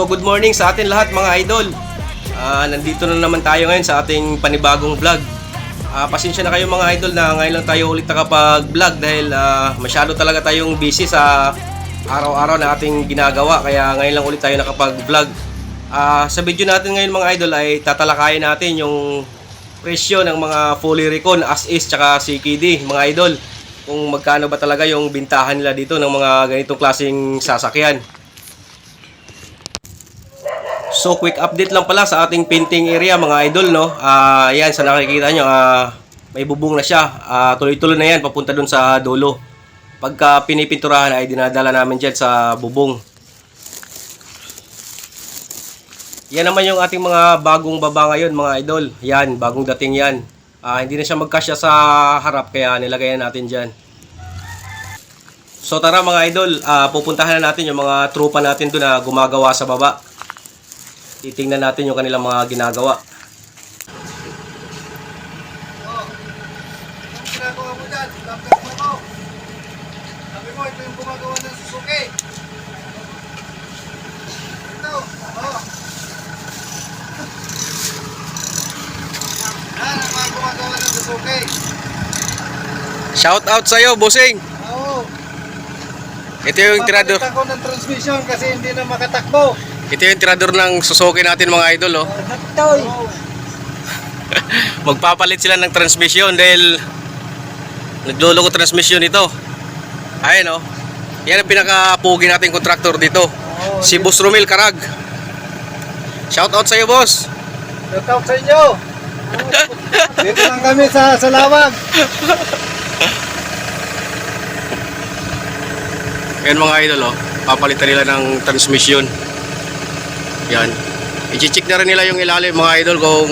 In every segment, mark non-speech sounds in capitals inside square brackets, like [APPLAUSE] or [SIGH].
So good morning sa atin lahat mga idol. Ah, nandito na naman tayo ngayon sa ating panibagong vlog. Ah, pasensya na kayo mga idol na ngayon lang tayo ulit nakapag-vlog dahil ah, masyado talaga tayong busy sa araw-araw na ating ginagawa kaya ngayon lang ulit tayo nakapag-vlog. Ah, sa video natin ngayon mga idol ay tatalakayin natin yung presyo ng mga fully recon as is tsaka CKD mga idol kung magkano ba talaga yung bintahan nila dito ng mga ganitong klaseng sasakyan. So quick update lang pala sa ating painting area mga idol no. Ah, ayan sa nakikita nyo ah, may bubong na siya. Ah, tuloy-tuloy na yan papunta dun sa dulo. Pagka pinipinturahan ay dinadala namin dyan sa bubong. Yan naman yung ating mga bagong baba ngayon mga idol. Yan, bagong dating yan. Ah, hindi na siya magkasya sa harap kaya nilagay na natin dyan. So tara mga idol, ah, pupuntahan na natin yung mga tropa natin doon na gumagawa sa baba. Titingnan natin yung kanilang mga ginagawa. Oh. Shout out sa'yo, bossing! Oo. Ito yung tirador, Papalitan ko ng transmission kasi hindi na makatakbo. Ito yung tirador ng Suzuki natin mga idol oh. [LAUGHS] Magpapalit sila ng transmission dahil nagluluko transmission ito. Ayun oh. Yan ang pinakapugi nating kontraktor dito. Si Boss Romel Karag. Shout out sa'yo, boss! Shout out sa inyo. [LAUGHS] Dito lang kami sa Salawag. Yan mga idol oh, papalitan nila ng transmission. Yan. I-check na rin nila yung ilalim mga idol kung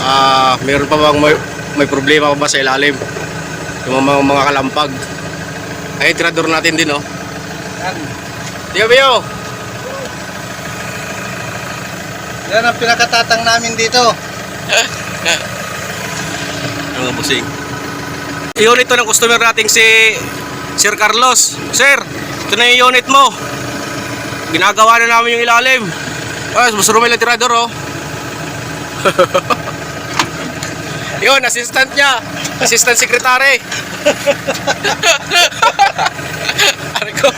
ah meron pa bang may, may problema pa ba sa ilalim. Yung mga, mga kalampag. Ay, tirador natin din oh. Yan. Tiyo, Bio! Yan ang pinakatatang namin dito. [LAUGHS] Mga busing. Unit to ng customer nating si Sir Carlos. Sir, ito na yung unit mo. Ginagawa na namin yung ilalim. Ah, mas rumay lang tirador oh. [LAUGHS] Yun, assistant niya. Assistant secretary. Ano [LAUGHS] ko?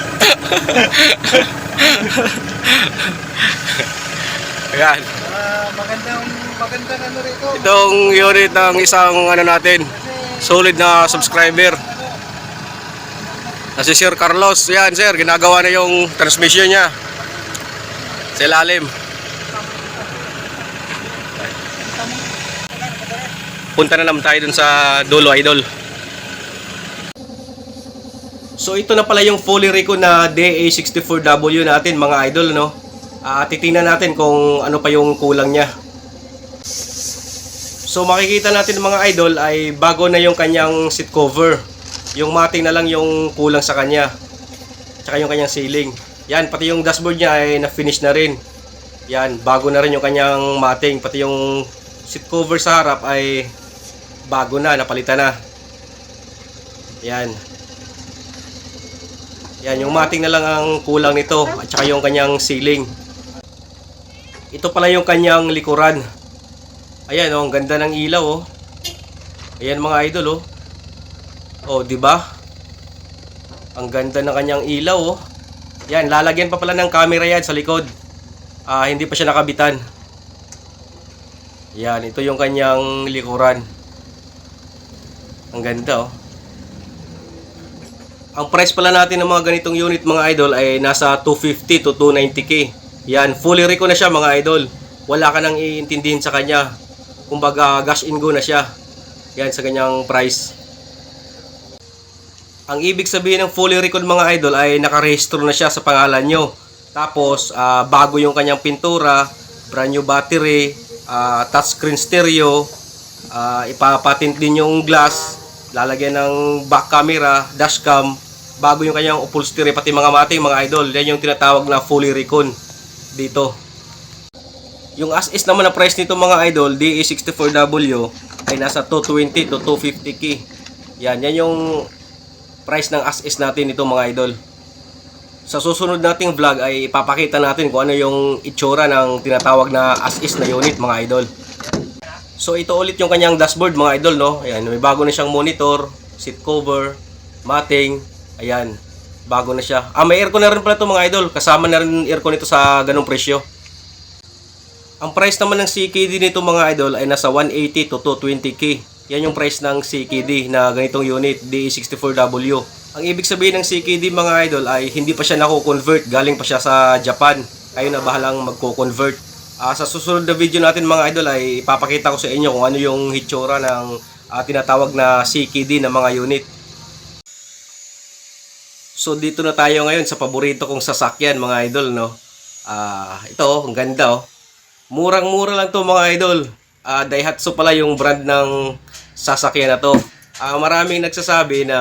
Ayan. Ah, magandang magandang ano rito. Itong unit ng isang ano natin, solid na subscriber. Si Sir Carlos, yan sir, ginagawa na yung transmission niya. Sa ilalim. Punta na naman tayo dun sa dulo, idol. So ito na pala yung fully recon na DA64W natin mga idol, no? Ah, titingnan natin kung ano pa yung kulang niya. So makikita natin mga idol ay bago na yung kanyang seat cover. Yung mating na lang yung kulang sa kanya. Tsaka yung kanyang ceiling. Yan, pati yung dashboard niya ay na-finish na rin. Yan, bago na rin yung kanyang mating. Pati yung seat cover sa harap ay bago na, napalitan na. Yan. Yan, yung mating na lang ang kulang nito. At saka yung kanyang ceiling. Ito pala yung kanyang likuran. Ayan oh, ang ganda ng ilaw oh. Ayan mga idol oh. Oh, 'di ba? Ang ganda ng kanyang ilaw oh. Yan, lalagyan pa pala ng camera yan sa likod. Ah, hindi pa siya nakabitan. Yan, ito yung kanyang likuran. Ang ganda oh. Ang price pala natin ng mga ganitong unit mga idol ay nasa 250 to 290k. Yan, fully reco na siya mga idol. Wala ka nang iintindihin sa kanya. Kumbaga, gas in go na siya. Yan, sa ganyang price. Ang ibig sabihin ng fully recon mga idol ay nakarehistro na siya sa pangalan nyo. Tapos, ah, bago yung kanyang pintura, brand new battery, ah, touchscreen stereo, ah, ipapatint din yung glass, lalagyan ng back camera, dashcam, bago yung kanyang upholstery, pati mga mating mga idol. Yan yung tinatawag na fully recon dito. Yung as is naman na price nito mga idol, DE64W ay nasa 220 to 250k. Yan, yan yung price ng as is natin ito mga idol. Sa susunod nating vlog ay ipapakita natin kung ano yung itsura ng tinatawag na as-is na unit mga idol. So ito ulit yung kanyang dashboard mga idol no. Ayan, may bago na siyang monitor, seat cover, mating, ayan. Bago na siya. Ah, may aircon na rin pala ito mga idol. Kasama na rin aircon ito sa ganung presyo. Ang price naman ng CKD nito mga idol ay nasa 180 to 220k. Yan yung price ng CKD na ganitong unit, DE64W. Ang ibig sabihin ng CKD mga idol ay hindi pa siya nako-convert, galing pa siya sa Japan. Kayo na bahalang magko-convert. Ah, sa susunod na video natin mga idol ay ipapakita ko sa inyo kung ano yung hitsura ng ah, tinatawag na CKD na mga unit. So dito na tayo ngayon sa paborito kong sasakyan mga idol no. Ah, ito oh, ang ganda oh. Murang-mura lang to mga idol. Ah, Daihatsu pala yung brand ng sasakyan na to. Ah, maraming nagsasabi na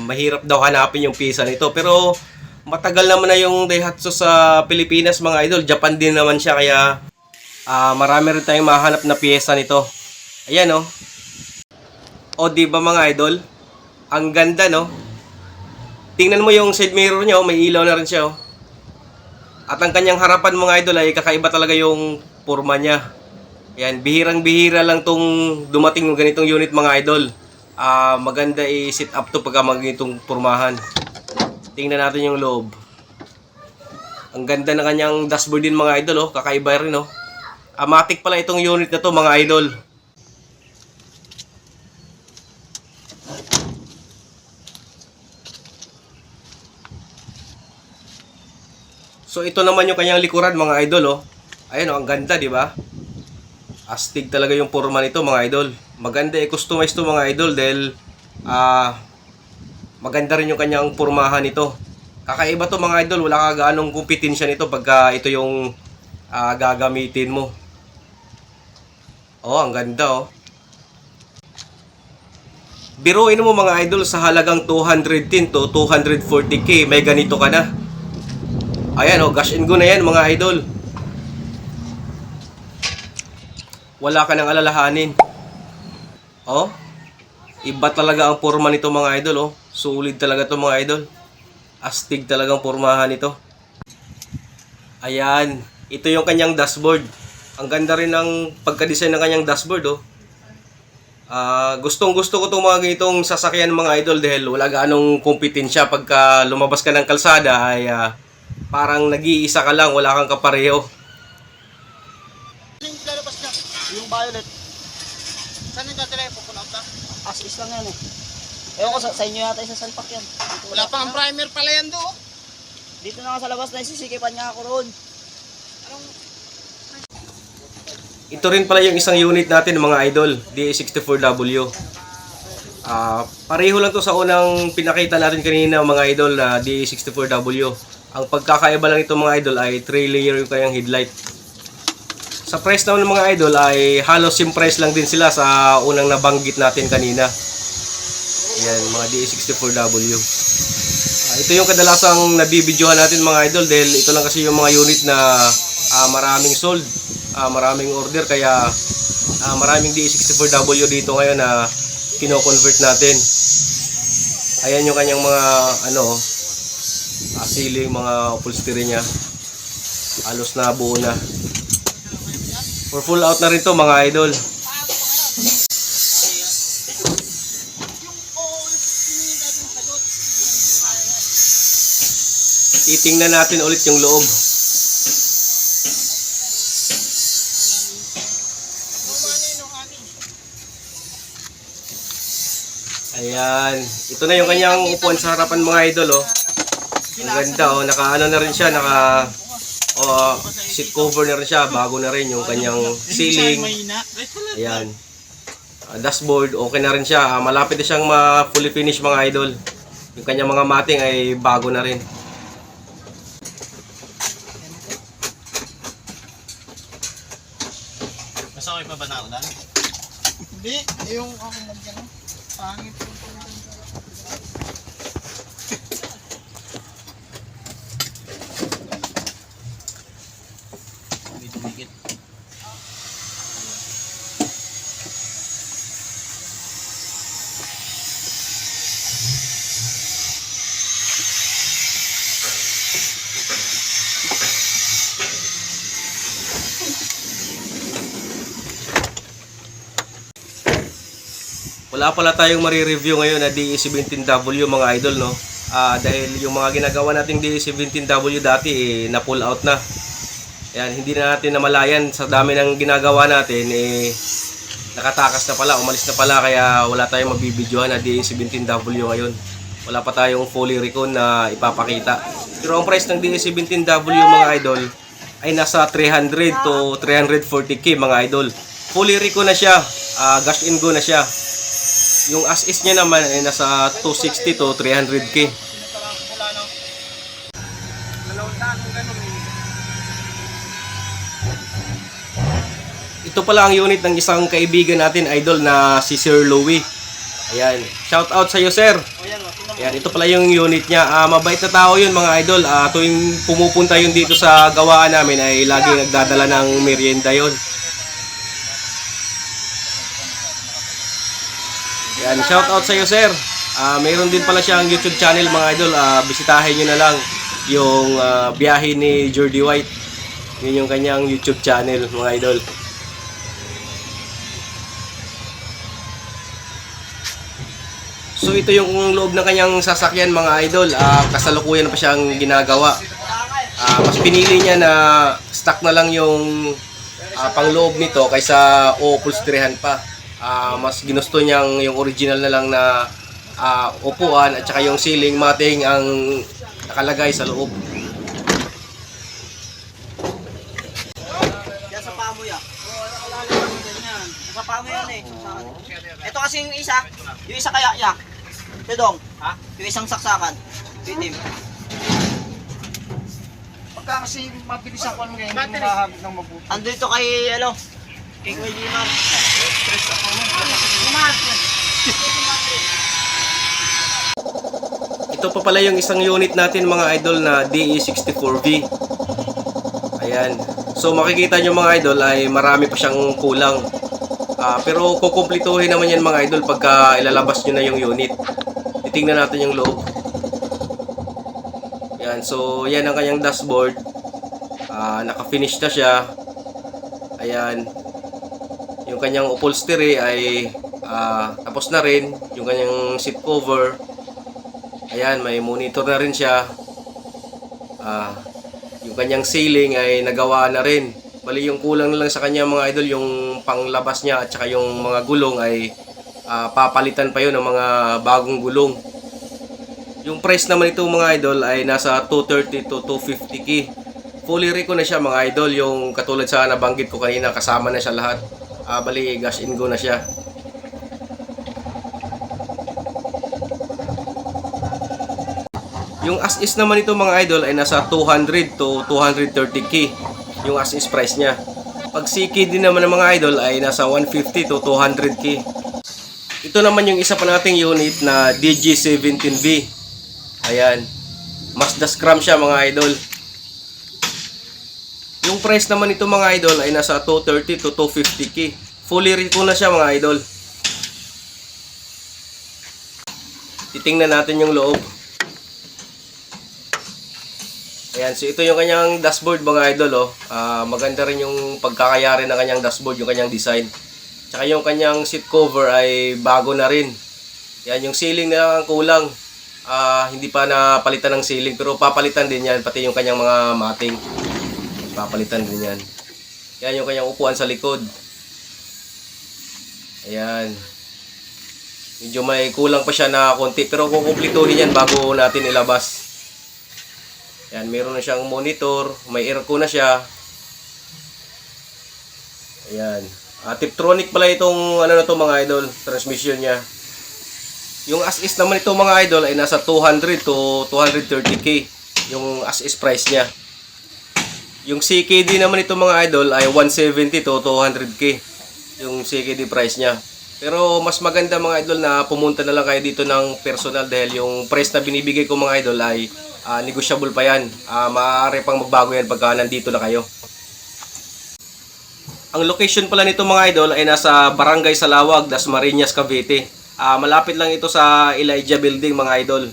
mahirap daw hanapin yung pisa nito pero matagal naman na yung Daihatsu sa Pilipinas mga idol. Japan din naman siya kaya ah, marami rin tayong mahanap na piyesa nito. Ayan oh. O di ba mga idol? Ang ganda no? Tingnan mo yung side mirror niya, oh, may ilaw na rin siya oh. At ang kanyang harapan mga idol ay kakaiba talaga yung forma niya. Yan, bihirang-bihira lang tong dumating ng ganitong unit mga idol. Ah, maganda i-sit up to pagka magitong pormahan. Tingnan natin yung loob. Ang ganda ng kanyang dashboard din mga idol, oh. kakaiba rin oh. Amatic pala itong unit na to mga idol. So ito naman yung kanyang likuran mga idol oh. Ayun oh, ang ganda, di ba? Astig talaga yung forma nito mga idol. Maganda i-customize to mga idol dahil ah maganda rin yung kanyang pormahan nito. Kakaiba to mga idol, wala ka gaanong kompetensya nito pagka ito yung ah, gagamitin mo. Oh, ang ganda oh. Biruin mo mga idol sa halagang 210 to 240k, may ganito ka na. Ayan oh, cash and go na yan mga idol. Wala ka nang alalahanin. Oh, iba talaga ang forma nito mga idol oh. Sulit talaga to mga idol. Astig talagang pormahan nito. Ayan, ito yung kanyang dashboard. Ang ganda rin ng pagka-design ng kanyang dashboard oh. Ah, gustong gusto ko itong mga ganitong sasakyan mga idol dahil wala ganong kompetensya pagka lumabas ka ng kalsada ay ah, parang nag-iisa ka lang, wala kang kapareho. Yung lalabas niya, yung violet. Saan yung tatira pupunta ka? As is lang yan eh. Ewan ko sa, sa inyo yata isa salpak yan. Dito Wala pa ang primer pala yan do. Dito na nga sa labas na isisikipan niya ako roon. Ito rin pala yung isang unit natin mga idol, DA64W. Ah, pareho lang to sa unang pinakita natin kanina mga idol na DA64W. Ang pagkakaiba lang ito mga idol ay 3 layer yung kanyang headlight. Sa price naman ng mga idol ay halos same price lang din sila sa unang nabanggit natin kanina. Yan, mga DA64W. Ah, ito yung kadalasang nabibidyohan natin mga idol dahil ito lang kasi yung mga unit na ah, maraming sold, ah, maraming order kaya ah, maraming D64W dito ngayon na kino-convert natin. Ayan yung kanyang mga ano ceiling, mga upholstery niya. Halos na buo na. For full out na rin to mga idol. Titingnan natin ulit yung loob. Ayan. Ito na yung kanyang upuan sa harapan mga idol, oh. Ang ganda, oh. Naka ano na rin siya, naka oh, seat cover na rin siya. Bago na rin yung kanyang ceiling. Ayan. Ah, dashboard, okay na rin siya. Ah, malapit na siyang ma-fully finish mga idol. Yung kanyang mga mating ay bago na rin. Gusto ko pa ba naulan? Hindi, yung ako magkano. Pangit Wala pala tayong marireview ngayon na DE17W mga idol no. Ah, dahil yung mga ginagawa nating DE17W dati eh, na pull out na. Yan, hindi na natin namalayan sa dami ng ginagawa natin eh nakatakas na pala, umalis na pala kaya wala tayong mabibidyohan na DE17W ngayon. Wala pa tayong fully recon na ipapakita. Pero ang price ng DE17W mga idol ay nasa 300 to 340k mga idol. Fully recon na siya, ah, gas in go na siya. Yung as is niya naman ay nasa 260 to 300k. Ito pala ang unit ng isang kaibigan natin, idol, na si Sir Louie. Ayan. Shout out sa iyo, sir. Ayan, ito pala yung unit niya. Ah, mabait na tao yun, mga idol. Ah, tuwing pumupunta yun dito sa gawaan namin ay lagi nagdadala ng merienda yun. Ayan, shout out sa iyo, sir. Ah, mayroon din pala siyang YouTube channel, mga idol. Ah, bisitahin niyo na lang yung ah, biyahe ni Jordy White. Yun yung kanyang YouTube channel, mga idol. So ito yung loob ng kanyang sasakyan mga idol. Ah, kasalukuyan pa siyang ginagawa. Ah, mas pinili niya na stock na lang yung ah, pangloob nito kaysa upholsteryhan pa. Ah, mas ginusto niyang yung original na lang na ah, upuan at saka yung ceiling mating ang nakalagay sa loob. Yan sa paa mo yan. Sa paa mo yan eh. Ito kasi yung isa, yung isa kaya ya. Ito dong. Ha? Yung isang saksakan. Bitim. Pagka kasi mabilis ako ano ngayon, hindi mo mahagod ng mabuti. Ando ito kay, ano, King Willie Mar. Ito pa pala yung isang unit natin mga idol na DE64V. Ayan. So makikita nyo mga idol ay marami pa siyang kulang. Ah, pero kukumplituhin naman yan mga idol pagka ilalabas nyo na yung unit. Titingnan natin yung loob. Ayan. So yan ang kanyang dashboard. Ah, naka-finish na siya. Ayan. Yung kanyang upholstery ay ah, tapos na rin. Yung kanyang seat cover. Ayan, may monitor na rin siya. Ah, yung kanyang ceiling ay nagawa na rin. Bali yung kulang na lang sa kanya mga idol, yung panglabas niya at saka yung mga gulong ay ah, papalitan pa yun ng mga bagong gulong. Yung price naman ito mga idol ay nasa 230 to 250k. Fully recon na siya mga idol, yung katulad sa nabanggit ko kanina, kasama na siya lahat. Ah, bali gas in go na siya. Yung as is naman ito mga idol ay nasa 200 to 230k yung as is price niya. Pag CK din naman ng mga idol ay nasa 150 to 200k. Ito naman yung isa pa nating unit na DG17V. Ayan. Mazda Scrum siya mga idol. Yung price naman nito mga idol ay nasa 230 to 250k. Fully recon na siya mga idol. Titingnan natin yung loob. Ayan, so ito yung kanyang dashboard mga idol oh. Ah, maganda rin yung pagkakayari ng kanyang dashboard, yung kanyang design. Tsaka yung kanyang seat cover ay bago na rin. Yan, yung ceiling na lang ang kulang. Ah, hindi pa napalitan ng ceiling pero papalitan din yan pati yung kanyang mga mating. Papalitan din yan. Yan yung kanyang upuan sa likod. Ayan. Medyo may kulang pa siya na konti pero kukumplituhin yan bago natin ilabas. Yan, meron na siyang monitor, may aircon na siya. Ayan. Ah, Tiptronic pala itong ano na to mga idol, transmission niya. Yung as is naman ito mga idol ay nasa 200 to 230k yung as is price niya. Yung CKD naman ito mga idol ay 170 to 200k yung CKD price niya. Pero mas maganda mga idol na pumunta na lang kayo dito ng personal dahil yung price na binibigay ko mga idol ay ah, negotiable pa yan. Ah, maaari pang magbago yan pagka nandito na kayo. Ang location pala nito mga idol ay nasa Barangay Salawag, Dasmariñas, Cavite. Ah, malapit lang ito sa Elijah Building mga idol.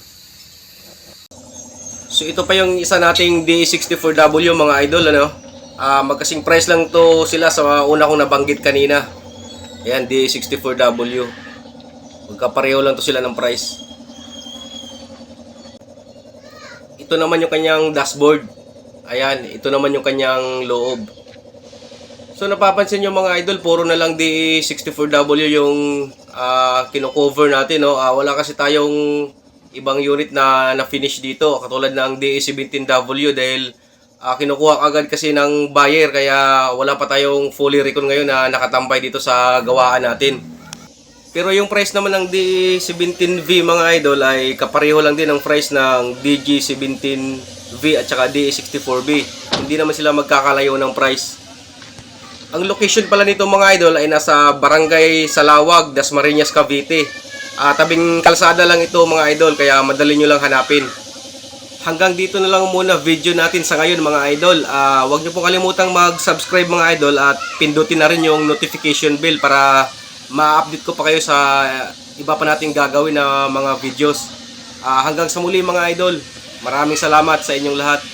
So ito pa yung isa nating D64W mga idol ano. Ah, magkasing price lang to sila sa una kong nabanggit kanina. Ayan, D64W. Magkapareho lang to sila ng price. Ito naman yung kanyang dashboard. Ayan, ito naman yung kanyang loob. So napapansin nyo mga idol, puro na lang DE64W yung ah, kino-cover natin. No? Ah, wala kasi tayong ibang unit na na-finish dito. Katulad ng DE17W dahil ah, kinukuha agad kasi ng buyer kaya wala pa tayong fully recon ngayon na nakatambay dito sa gawaan natin. Pero yung price naman ng DE17V mga idol ay kapareho lang din ng price ng DG17V at saka DE64V. Hindi naman sila magkakalayo ng price. Ang location pala nito mga idol ay nasa Barangay Salawag, Dasmariñas, Cavite. Ah, tabing kalsada lang ito mga idol kaya madali nyo lang hanapin. Hanggang dito na lang muna video natin sa ngayon mga idol. Ah, huwag niyo po kalimutang mag-subscribe mga idol at pindutin na rin yung notification bell para ma-update ko pa kayo sa iba pa nating gagawin na mga videos. Ah, hanggang sa muli mga idol. Maraming salamat sa inyong lahat.